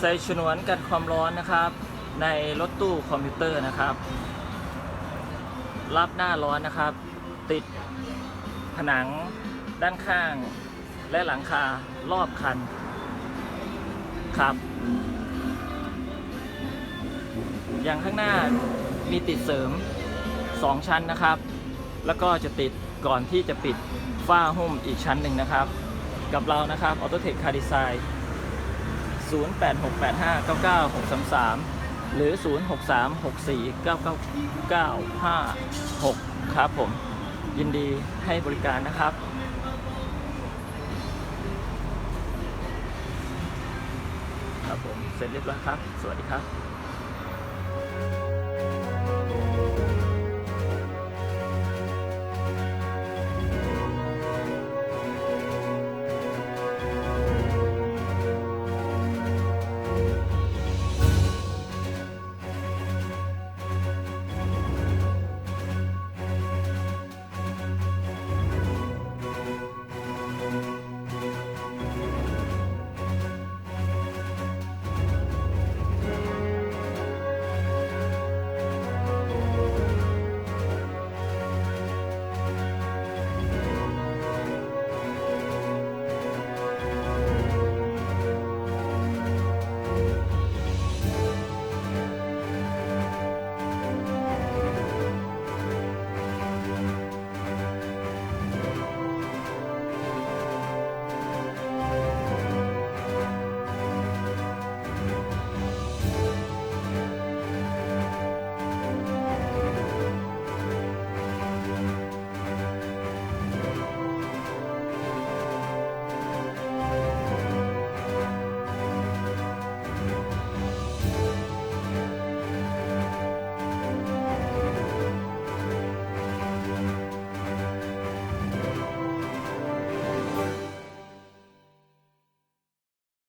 ใส่ฉนวนกันความร้อนนะครับ ในรถตู้คอมพิวเตอร์นะครับ รับหน้าร้อนนะครับ ติดผนังด้านข้าง และหลังคารอบคันครับ อย่างข้างหน้ามีติดเสริม 2 ชั้นนะครับ แล้วก็จะติดก่อนที่จะปิดฝ้าหุ้มอีกชั้นหนึ่งนะครับ กับเรานะครับ Autotech Car Design 0868599633 หรือ 0636499956 ครับผม ยินดีให้บริการนะครับครับผมเสร็จเรียบร้อยครับ สวัสดีครับ